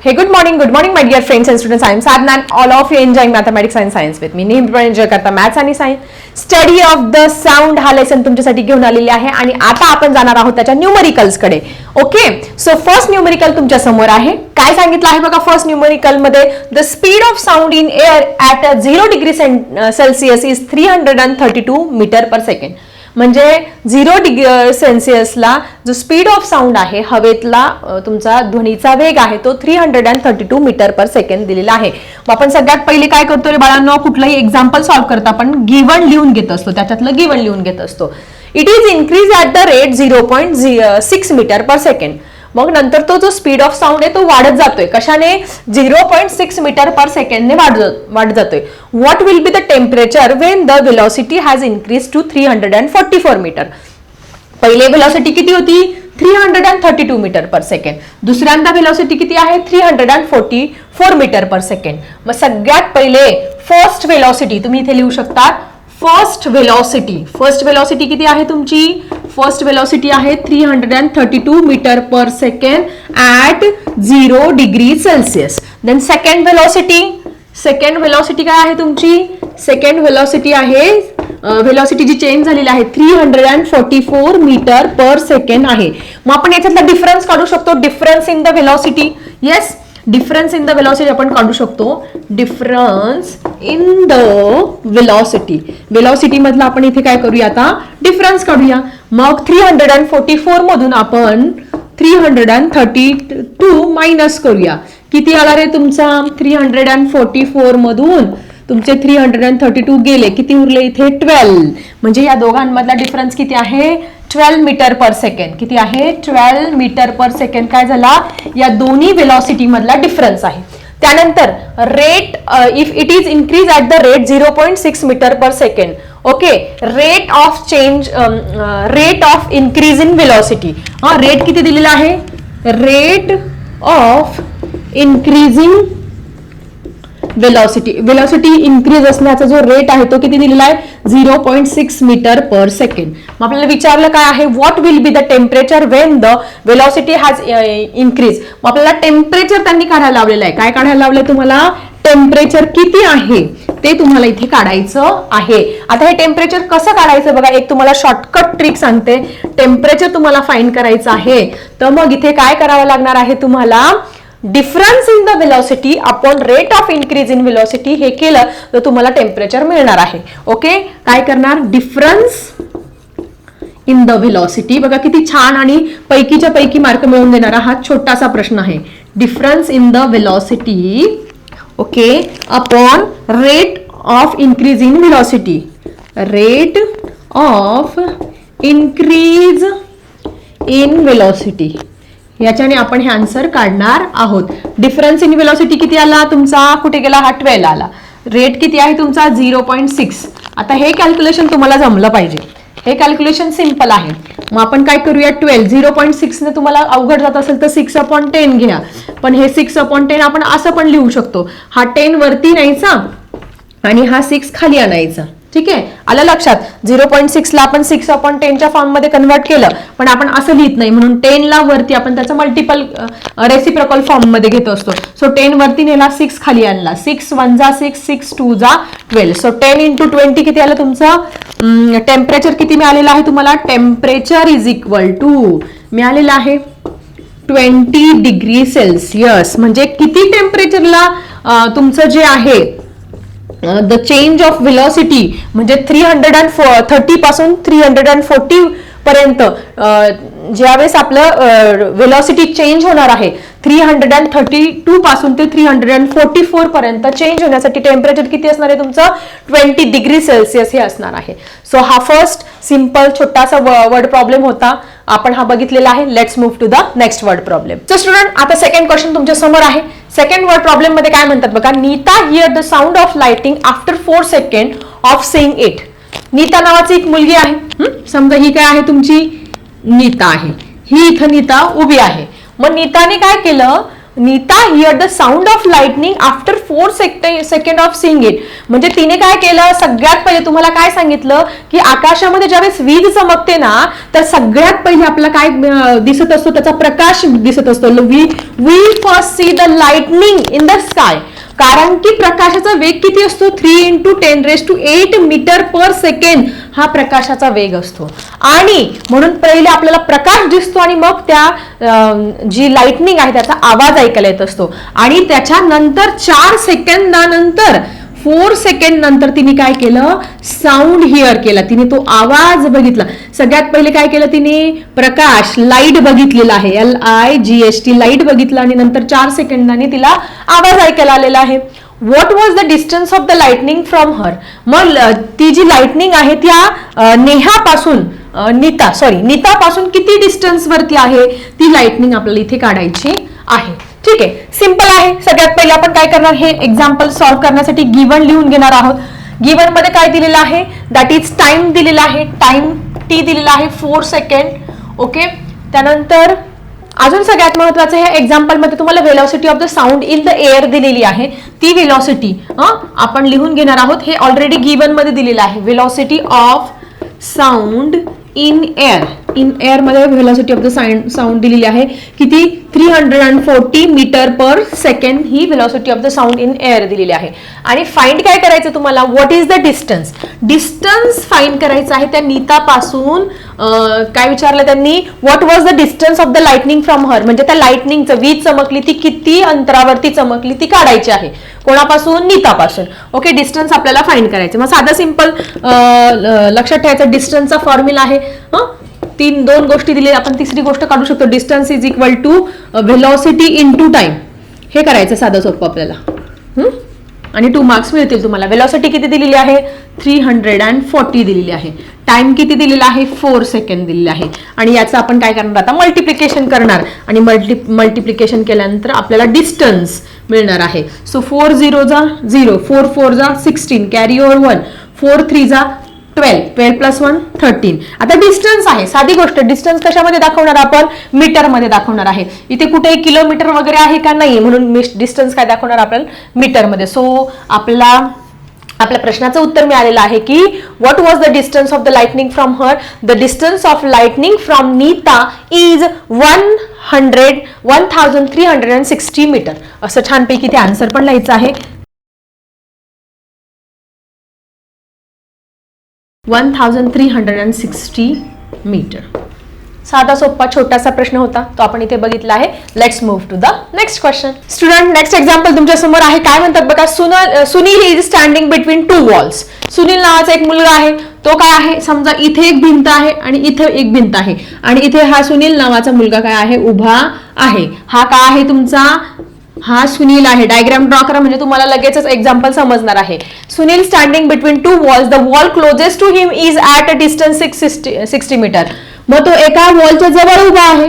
Hey, good morning, good morning, my dear friends and students. I am Sadhana and all of you enjoying mathematics and science with me. नेहमीप्रमाणे enjoy करता maths आणि science study of the sound हा lesson तुमच्यासाठी घेऊन आलेली आहे आणि आता आपण जाणार आहोत त्याच्या न्यूमरिकल्सकडे. ओके सो फर्स्ट न्यूमरिकल तुमच्यासमोर आहे. काय सांगितलं आहे बघा first न्यूमरिकलमध्ये? The speed of sound in air at zero degree Celsius is three hundred and thirty two metre per second म्हणजे झिरो डिग्री सेल्सिअसला जो स्पीड ऑफ साऊंड आहे हवेतला तुमचा ध्वनीचा वेग आहे तो three hundred and thirty two metre per second दिलेला आहे. मग आपण सगळ्यात पहिले काय करतो रे बाळांनो? कुठलंही एक्झाम्पल सॉल्व्ह करता आपण गिवन लिहून घेत असतो त्याच्यातलं गिवन लिहून घेत असतो. It is increase at the rate zero point six metre per second मग नंतर तो जो स्पीड ऑफ साऊंड आहे तो वाढत जातोय. कशाने? Zero point six metre per सेकंडने वाढत वाढत जातोय. What will be the temperature when the velocity has increase to three hundred and forty four metre पहिले वेलॉसिटी किती होती? Three hundred and thirty two metre per second दुसऱ्यांदा velocity किती आहे? Three hundred and forty four metre per second मग सगळ्यात पहिले first velocity तुम्ही इथे लिहू शकता. फर्स्ट वेलॉसिटी फर्स्ट वेलॉसिटी किती आहे तुमची? फर्स्ट वेलॉसिटी आहे three hundred and thirty two metre per second at zero degree Celsius then second velocity second velocity काय आहे तुमची? सेकंड वेलॉसिटी आहे वेलॉसिटी जी चेंज झालेली आहे three hundred and forty four meter per second आहे. मग आपण याच्यातला डिफरन्स काढू शकतो. Difference in the velocity yes difference in the velocity आपण काढू शकतो. Difference in the velocity velocity मधला आपण इथे काय करूया आता? डिफरन्स काढूया. मग three hundred and forty four मधून आपण three hundred and thirty two minus करूया. किती आला रे तुमचा? Three hundred and forty four मधून. तुमचे three hundred and thirty two गेले. किती उरले इथे? ट्वेल्व म्हणजे या दोघांमधला डिफरन्स किती आहे? ट्वेल्व मीटर पर सेकंड किती आहे? ट्वेल्व मीटर पर सेकंड काय झाला? या दोन्ही वेलॉसिटी मधला डिफरन्स आहे. त्यानंतर rate if it is increase at the rate zero point six meter per second okay rate of change rate of increase in velocity हा रेट किती दिलेला आहे? Rate of increasing velocity velocity increase असण्याचा जो rate आहे तो किती दिलेला आहे? Zero point six meter per second मग आपल्याला विचारलं काय आहे? What will be the temperature when the velocity has increase मग आपल्याला टेम्परेचर त्यांनी काढायला लावलेलं आहे. काय काढायला लावलंय तुम्हाला? टेम्परेचर किती आहे? ते तुम्हाला इथे काढायचं आहे. आता हे टेम्परेचर कसं काढायचं बघा? एक तुम्हाला शॉर्टकट ट्रिक सांगते. टेम्परेचर तुम्हाला फाईन करायचं आहे. तर मग इथे काय करावं लागणार आहे तुम्हाला? Difference in the velocity upon rate of increase in velocity हे केलं तर तुम्हाला टेम्परेचर मिळणार आहे. ओके काय करणार? डिफरन्स इन द व्हेलॉसिटी बघा किती छान आणि पैकीच्या पैकी मार्क मिळवून देणारा हा छोटासा प्रश्न आहे. Difference in the velocity okay upon rate of increase in velocity rate of increase in velocity याच्याने आपण हे आन्सर काढणार आहोत. डिफरन्स इन वेलॉसिटी किती आला तुमचा? कुठे गेला? हा ट्वेल्व आला. रेट किती आहे तुमचा? झिरो पॉईंट सिक्स आता हे कॅल्क्युलेशन तुम्हाला जमलं पाहिजे. हे कॅल्क्युलेशन सिंपल आहे. मग आपण काय करूया? ट्वेल्व झिरो पॉईंट सिक्सने तुम्हाला अवघड जात असेल तर सिक्स अपॉन टेन घ्या. पण हे सिक्स अपॉन टेन आपण असं पण लिहू शकतो. हा टेन वरती न्यायचा आणि हा सिक्स खाली आणायचा. ठीक आहे? आलं लक्षात? झिरो पॉईंट सिक्सला आपण सिक्स अपॉन टेनच्या फॉर्ममध्ये कन्वर्ट केलं. पण आपण असं लिहित नाही. म्हणून टेनला वरती आपण त्याचं मल्टिपल रेसिप्रॉकल फॉर्ममध्ये घेत असतो. सो टेन वरती नेला सिक्स खाली आणला. सिक्स वन जा सिक्स सिक्स टू जा twelve so ten into twenty किती आलं तुमचं? टेम्परेचर किती मिळालेलं आहे तुम्हाला? टेम्परेचर इज इक्वल टू मिळालेलं आहे ट्वेंटी डिग्री सेल्सिअस म्हणजे किती टेम्परेचरला तुमचं जे आहे द चेंज ऑफ विलॉसिटी म्हणजे थ्री हंड्रेड अँड थर्टी पासून थ्री हंड्रेड अँड फोर्टी पर्यंत ज्यावेळेस आपलं वेलॉसिटी चेंज होणार आहे three hundred and thirty two पासून ते three hundred and forty four पर्यंत चेंज होण्यासाठी टेम्परेचर किती असणार आहे तुमचं? ट्वेंटी डिग्री सेल्सिअस हे असणार आहे. सो हा फर्स्ट सिंपल छोटासा वर्ड प्रॉब्लेम होता. आपण हा बघितलेला आहे. Let's move to the next word problem so student आता सेकंड क्वेश्चन तुमच्यासमोर आहे. सेकंड वर्ड प्रॉब्लेममध्ये काय म्हणतात बघा? Nita hear the sound of lightning after four second of saying it Nita नावाची एक मुलगी आहे. समजा ही काय आहे तुमची? नीता आहे. ही इथं नीता उभी आहे. मग नीताने काय केलं? Nita hear the sound of lightning after four second of saying it म्हणजे तिने काय केलं? सगळ्यात पहिले तुम्हाला काय सांगितलं? की आकाशामध्ये ज्यावेळेस वीज चमकते ना तर सगळ्यात पहिले आपला काय दिसत असतो? त्याचा प्रकाश दिसत असतो. We we first see the lightning in the sky कारण की प्रकाशाचा वेग किती असतो? Three into ten raise to eight meter per second हा प्रकाशाचा वेग असतो. आणि म्हणून पहिले आपल्याला प्रकाश दिसतो आणि मग त्या जी लाइटनिंग आहे त्याचा आवाज ऐकायला येत असतो. आणि त्याच्यानंतर चार सेकंदानंतर फोर सेकंड नंतर तिने काय केलं? साऊंड हिअर केला. तिने तो आवाज बघितला. सगळ्यात पहिले काय केलं तिने? प्रकाश लाइट बघितलेला आहे. L I G S T light बघितलं आणि नंतर चार सेकंदाने तिला आवाज ऐकायला आलेला आहे. What was the distance of the lightning from her मग ती जी लाइटनिंग आहे त्या नेहापासून नीता सॉरी नीतापासून किती डिस्टन्सवरती आहे? ती लाइटनिंग आपल्याला इथे काढायची आहे. ठीक आहे सिंपल आहे. सगळ्यात पहिले आपण काय करणार? हे एक्झाम्पल सॉल्व्ह करण्यासाठी गिवन लिहून घेणार आहोत. गिवनमध्ये काय दिलेलं आहे? दॅट इज टाइम दिलेला आहे. टाइम टी दिलेला आहे फोर सेकंड ओके त्यानंतर अजून सगळ्यात महत्वाचं हे एक्झाम्पलमध्ये तुम्हाला velocity of the sound in the air दिलेली आहे. ती वेलॉसिटी आपण लिहून घेणार आहोत. हे ऑलरेडी गिवनमध्ये दिलेलं आहे. Velocity of sound in air in एअरमध्ये velocity of the sound दिलेली आहे. किती? Three hundred and forty meter per second he velocity of the sound in air दिलेली आहे. आणि फाइंड काय करायचं तुम्हाला? What is the distance distance find करायचं आहे त्या नीतापासून काय विचारलं त्यांनी? What was the distance of the lightning from her म्हणजे त्या लाइटनिंगचं वीज चमकली ती किती अंतरावरती चमकली ती काढायची आहे. कोणापासून? नीतापासून. ओके डिस्टन्स आपल्याला फाईंड करायचं. मग साधा सिंपल लक्षात ठेवायचं. डिस्टन्सचा फॉर्म्युला आहे. तीन दोन गोष्टी दिली आपण तिसरी गोष्ट काढू शकतो. Distance is equal to velocity into time हे करायचं साधं सोपं आपल्याला. आणि टू मार्क्स मिळतील तुम्हाला. वेलॉसिटी किती दिलेली आहे? थ्री हंड्रेड अँड फोर्टी दिलेली आहे. टाइम किती दिलेला आहे? फोर सेकंड दिलेला आहे. आणि याचं आपण काय करणार? आता मल्टिप्लिकेशन करणार. आणि मल्टी मल्टिप्लिकेशन केल्यानंतर आपल्याला डिस्टन्स मिळणार आहे. सो फोर झिरो जा झिरो फोर फोर जा sixteen carry over one four three जा twelve twelve plus one thirteen आता डिस्टन्स आहे. साधी गोष्ट डिस्टन्स कशामध्ये दाखवणार आपण? मीटरमध्ये दाखवणार आहे. इथे कुठेही किलोमीटर वगैरे आहे का नाही म्हणून डिस्टन्स काय दाखवणार आपण मीटरमध्ये सो आपला आपल्या प्रश्नाचं उत्तर मिळालेलं आहे की what was the distance of the lightning from her the distance of lightning from Nita is one hundred one thousand three hundred and sixty meter असं छानपैकी ते आन्सर पण लिहायचं आहे. One thousand three hundred and sixty meter साधा सोपा छोटासा प्रश्न होता. तो आपण इथे बघितला आहे. Let's move to the next question student next example तुमच्यासमोर आहे. काय म्हणतात बघा? Sunil Sunil is standing between two walls Sunil नावाचा एक मुलगा आहे. तो काय आहे? समजा इथे एक भिंत आहे आणि इथे एक भिंत आहे. आणि इथे हा सुनील नावाचा मुलगा काय आहे? उभा आहे. हा काय आहे तुमचा? हा सुनील आहे. डायग्राम ड्रॉ करा म्हणजे तुम्हाला लगेचच एक्झाम्पल समजणार आहे. Sunil standing between two walls the wall closest to him is at a distance six sixty meter मग तो एका वॉलच्या जवळ उभा आहे.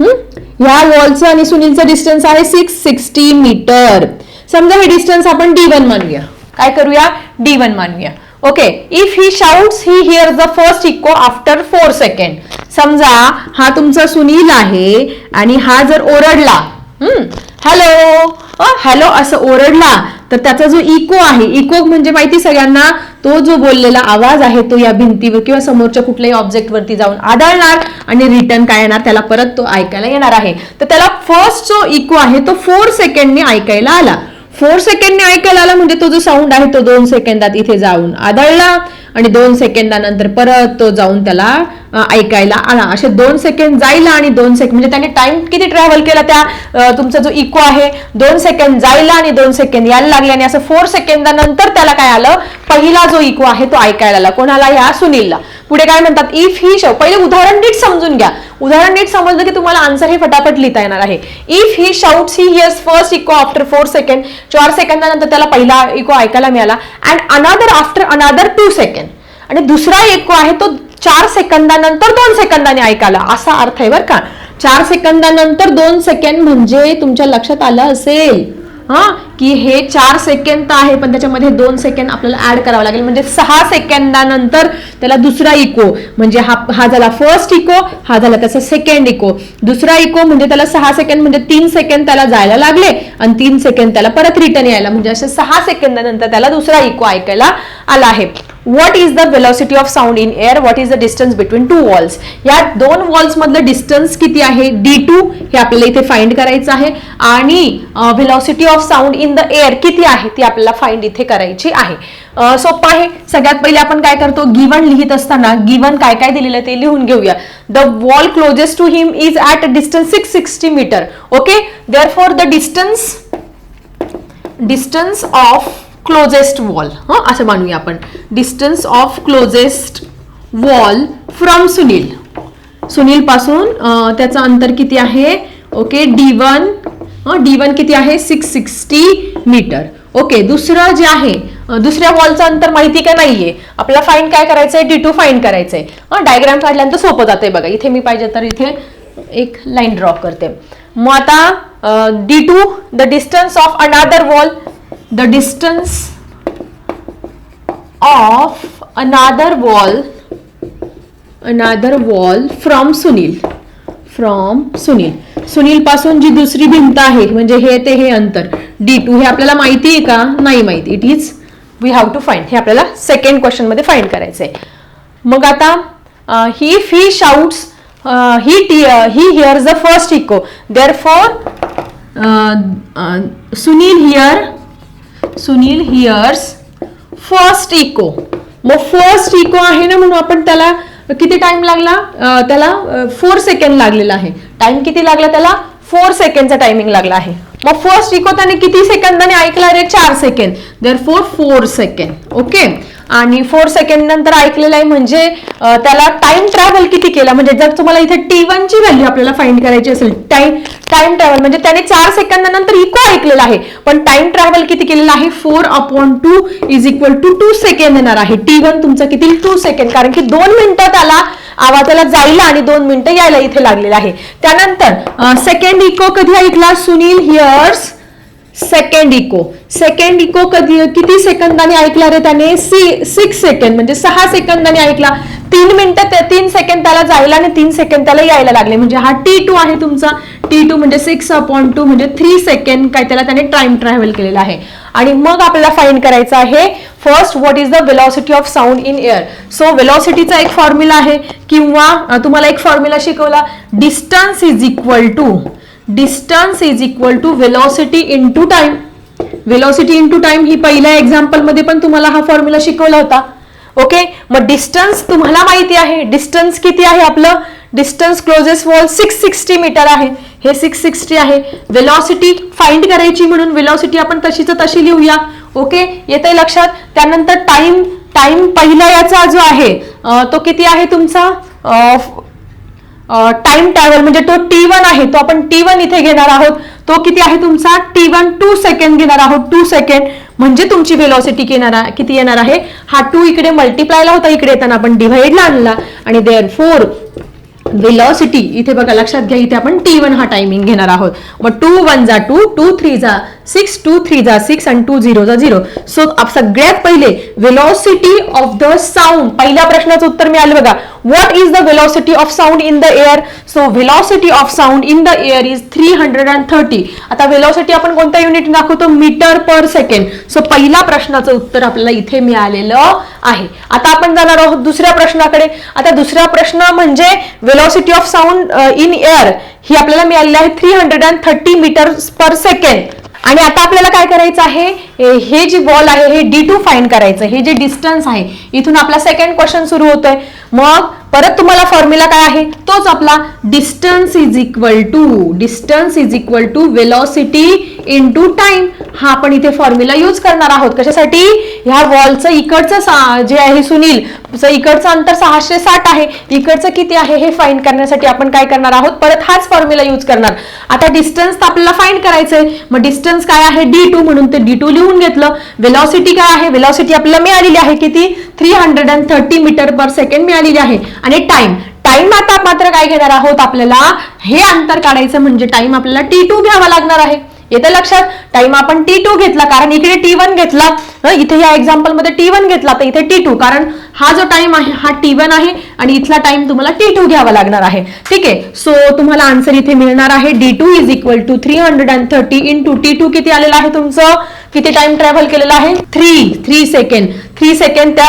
हम्म? ह्या वॉलचं आणि सुनीलचं डिस्टन्स आहे सिक्स सिक्स्टी मीटर समजा हे डिस्टन्स आपण डी वन मानूया. काय करूया? डी वन मानूया. Okay if he shouts he hear the first echo after four second समजा हा तुमचा सुनील आहे आणि हा जर ओरडला हॅलो हॅलो असं ओरडला. तर त्याचा जो इको आहे इको म्हणजे माहिती सगळ्यांना? तो जो बोललेला आवाज आहे तो या भिंतीवर किंवा समोरच्या कुठल्याही ऑब्जेक्ट वरती जाऊन आदळणार आणि रिटर्न काय येणार त्याला परत तो ऐकायला येणार आहे. तर त्याला फर्स्ट जो इको आहे तो फोर सेकंडने ऐकायला आला. फोर सेकंडने ऐकायला आला म्हणजे तो जो साऊंड आहे तो दोन सेकंदात इथे जाऊन आदळला आणि दोन सेकंदानंतर परत तो जाऊन त्याला ऐकायला आला. असे दोन सेकंड जायला आणि दोन सेकंड म्हणजे त्याने टाइम किती ट्रॅव्हल केला त्या तुमचा जो इको आहे दोन सेकंड जायला आणि दोन सेकंड यायला लागले आणि असं फोर सेकंदानंतर त्याला काय आलं? पहिला जो इको आहे तो ऐकायला आला. कोणाला या सुनीलला. पुढे काय म्हणतात इफ ही शब्द पहिले उदाहरण नीट समजून घ्या. उदाहरण नीट समजलं की तुम्हाला आन्सर हे फटाफट लिहिता येणार आहे. If he shouts he hears first echo after four second चार सेकंदानंतर त्याला पहिला इको ऐकायला मिळाला and another after another two second आणि दुसरा इको आहे तो चार सेकंदानंतर दोन सेकंदाने ऐकायला. असा अर्थ आहे बरं का. चार सेकंदानंतर दोन सेकंड म्हणजे तुमच्या लक्षात आलं असेल. हा? की हे चार सेकंद आहे पण त्याच्यामध्ये दोन सेकंद आपल्याला ऍड करावं लागेल. म्हणजे सहा सेकंदानंतर त्याला दुसरा इको म्हणजे हा हा झाला फर्स्ट इको हा झाला त्याचा सेकंड इको दुसरा इको म्हणजे त्याला सहा सेकंद म्हणजे तीन सेकंद त्याला जायला लागले आणि तीन सेकंद त्याला परत रिटर्न यायला. म्हणजे असे सहा सेकंदानंतर त्याला दुसरा इको ऐकायला आला आहे. What is the velocity of sound in air what is the distance between two walls या दोन वॉल्स मधलं डिस्टन्स किती आहे? डी टू हे आपल्याला इथे फाइंड करायचं आहे. आणि velocity of sound in the air किती आहे? ती आपल्याला फाइंड इथे करायची आहे. सोपं आहे. सगळ्यात पहिले आपण काय करतो? गिवन लिहित असताना गिवन काय काय दिलेलं ते लिहून घेऊया. The wall closest to him is at a distance six sixty meter okay therefore the distance distance of closest wall हं? असं मानूया आपण. Distance of closest wall from Sunil सुनीलपासून त्याचं अंतर किती आहे? Okay D one D one किती आहे? सिक्स सिक्स्टी मीटर ओके दुसरं जे आहे दुसऱ्या वॉलचं अंतर माहिती का नाहीये? आपला फाईन काय करायचं आहे डी टू फाईन करायचं आहे डायग्राम काढल्यानंतर सोपं जाते बघा. इथे मी पाहिजे तर इथे एक लाईन ड्रॉ करते. मग आता D two the distance of another wall the distance of another wall another wall from Sunil from Sunil Sunil पासून जी दुसरी भिंत आहे म्हणजे हे ते हे अंतर. डी टू हे आपल्याला माहिती आहे का? नाही माहिती. It is we have to find हे आपल्याला सेकंड क्वेश्चनमध्ये करायचं आहे मग आता he fee shouts he T he hears the first echo therefore Sunil hear Sunil hears first echo मग फर्स्ट इको आहे ना म्हणून आपण त्याला किती टाइम लागला? त्याला फोर सेकंड लागलेला आहे. टाइम किती लागला त्याला? फोर सेकंडचा टायमिंग लागला आहे. मग फर्स्ट इको त्याने किती सेकंदाने ऐकला रे? चार second therefore four second okay आणि फोर सेकंड नंतर ऐकलेलं आहे म्हणजे त्याला टाइम ट्रॅव्हल किती केला? म्हणजे जर तुम्हाला इथे टी वन ची व्हॅल्यू आपल्याला फाइंड करायची असेल टाइम टाइम ट्रॅव्हल म्हणजे त्याने चार सेकंदानंतर इको ऐकलेला आहे. पण टाइम ट्रॅव्हल किती केलेला आहे? Four upon two is equal to two second येणार आहे. टी वन तुमचा किती? टू सेकंड कारण की दोन मिनिटं त्याला आवाजाला जायला आणि दोन मिनिटं यायला इथे लागलेलं आहे. त्यानंतर सेकंड इको कधी ऐकला? Sunil hears second echo second echo कधी किती सेकंदाने ऐकला रे त्याने? सी सिक्स सेकंड म्हणजे सहा सेकंदाने ऐकला. तीन मिनिटं तीन सेकंड त्याला जायला आणि तीन सेकंड त्याला यायला लागले. म्हणजे हा टी टू आहे तुमचा. टी टू म्हणजे सिक्स अपॉन टू म्हणजे थ्री सेकंड काय त्याला त्याने टाइम ट्रॅव्हल केलेला आहे. आणि मग आपल्याला फाईंड करायचं आहे first what is the velocity of sound in air so वेलॉसिटीचा एक फॉर्म्युला आहे किंवा तुम्हाला एक फॉर्म्युला शिकवला. Distance is equal to distance is equal to velocity into time velocity into time ही पहिल्या एक्झाम्पलमध्ये पण तुम्हाला हा फॉर्म्युला शिकवला होता. ओके मग डिस्टन्स तुम्हाला माहिती आहे. डिस्टन्स किती आहे आपलं? Distance closest wall six sixty metre आहे. हे सिक्स सिक्स्टी आहे. वेलॉसिटी फाइंड करायची म्हणून वेलॉसिटी आपण तशीच तशी लिहूया. ओके येते लक्षात? त्यानंतर टाइम टाइम पहिला याचा जो आहे तो किती आहे तुमचा? टाइम ट्रॅव्हल म्हणजे तो टी वन आहे तो आपण टी वन इथे घेणार आहोत. तो किती आहे तुमचा? टी वन टू सेकंड घेणार आहोत. टू सेकंड म्हणजे तुमची वेलॉसिटी येणार आहे- किती येणार आहे? हा टू इकडे मल्टिप्लायला होता इकडे येताना आपण डिव्हाइडला आणला. आणि देअर फोर वेलॉसिटी इथे बघा लक्षात घ्या इथे आपण टी वन हा टायमिंग घेणार आहोत. मग टू वन जा टू टू थ्री जा सिक्स टू थ्री जा सिक्स आणि टू झिरो जा झिरो सो सगळ्यात पहिले वेलॉसिटी ऑफ द साऊंड पहिल्या प्रश्नाचं उत्तर मिळालं बघा. What is the velocity of sound in the air so velocity of sound in the air is three hundred and thirty आता वेलॉसिटी आपण कोणत्या युनिट दाखवतो? मीटर पर सेकंड सो पहिल्या प्रश्नाचं उत्तर आपल्याला इथे मिळालेलं आहे. आता आपण जाणार आहोत दुसऱ्या प्रश्नाकडे. आता दुसरा प्रश्न म्हणजे velocity of sound in air ही आपल्याला मिळालेली आहे three hundred and thirty meter per second आणि आता आपल्याला काय करायचं आहे? हे- जी बॉल आहे हे डी टू फाईन करायचं हे जे डिस्टन्स आहे इथून आपला सेकंड क्वेश्चन सुरू होतोय. मग परत तुम्हाला फॉर्म्युला काय आहे? तोच आपला distance is equal to distance is equal to velocity into time हा आपण इथे फॉर्म्युला यूज करणार आहोत. कशासाठी? ह्या वॉलचं इकडचं जे आहे सुनील इकडचं अंतर सहाशे साठ आहे. इकडचं किती आहे हे फाईंड करण्यासाठी आपण काय करणार आहोत? परत हाच फॉर्म्युला यूज करणार. आता डिस्टन्स तर आपल्याला फाईंड करायचंय. मग डिस्टन्स काय आहे? डी टू म्हणून ते डी टू लिहून घेतलं. वेलॉसिटी काय आहे? वेलॉसिटी आपल्याला मिळालेली आहे किती? Three hundred and thirty meter per second मिळालेली आहे. आणि टाइम टाइम आता मात्र काय घेणार आहोत आपल्याला? हे अंतर काढायचं म्हणजे टाइम आपल्याला टी टू घ्यावा लागणार आहे. येतं लक्षात? टाइम आपण टी टू घेतला कारण इकडे टी वन घेतला. इथे या एक्झाम्पलमध्ये टी वन घेतला तर इथे टी टू कारण हा जो टाइम आहे हा टी वन आहे आणि इथला टाइम तुम्हाला टी टू घ्यावा लागणार आहे. ठीक आहे? सो तुम्हाला आन्सर इथे मिळणार आहे. D two is equal to three hundred and thirty into T two किती आलेलं आहे तुमचं? किती टाइम ट्रॅव्हल केलेला आहे? Three three second three second त्या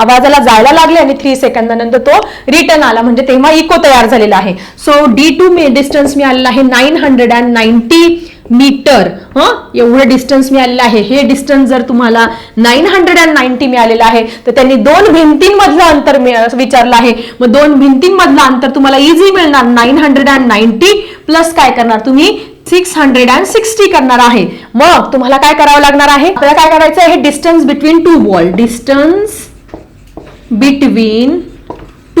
आवाजाला जायला लागले आणि थ्री सेकंदानंतर तो रिटर्न आला. म्हणजे तेव्हा इको तयार झालेला आहे. सो डी टू मी डिस्टन्स मिळालेला आहे nine hundred and ninety meter हं? एवढं डिस्टन्स मिळालेलं आहे. हे डिस्टन्स जर तुम्हाला नाईन हंड्रेड अँड नाईन्टी मिळालेलं आहे तर त्यांनी दोन भिंतींमधलं अंतर विचारलं आहे. मग दोन भिंतींमधलं अंतर तुम्हाला इझी मिळणार nine hundred and ninety plus काय करणार तुम्ही? सिक्स हंड्रेड अँड सिक्स्टी करणार आहे. मग तुम्हाला काय करावं लागणार आहे? आपल्याला काय करायचं आहे distance between two wall distance between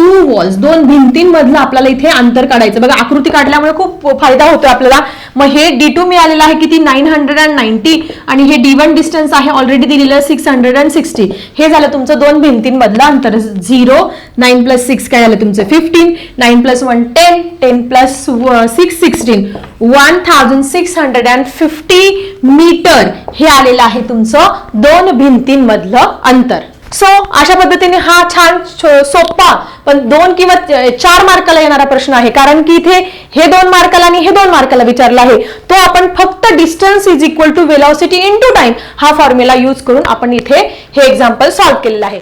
two walls दोन भिंतींमधलं आपल्याला इथे अंतर काढायचं. बघा आकृती काढल्यामुळे खूप फायदा होतो आपल्याला. मग हे डी टू मिळालेलं आहे किती? नाईन हंड्रेड अँड नाईन्टी आणि हे डी वन डिस्टन्स आहे ऑलरेडी दिलेलं सिक्स हंड्रेड अँड सिक्स्टी हे झालं तुमचं दोन भिंतींमधलं अंतर. झिरो नाईन प्लस सिक्स काय झालं तुमचं? Fifteen nine plus one ten ten plus six sixteen one thousand six hundred and fifty meter हे आलेलं आहे तुमचं दोन भिंतींमधलं अंतर. सो अशा पद्धतीने हा छान सोप्पा सोपा पण दोन किंवा चार मार्काला येणारा प्रश्न आहे. कारण की इथे हे दोन मार्काला आणि हे दोन मार्काला विचारला आहे. तो आपण फक्त distance is equal to velocity into time हा फॉर्म्युला यूज करून आपण इथे हे एक्झाम्पल सॉल्व्ह केलेलं आहे.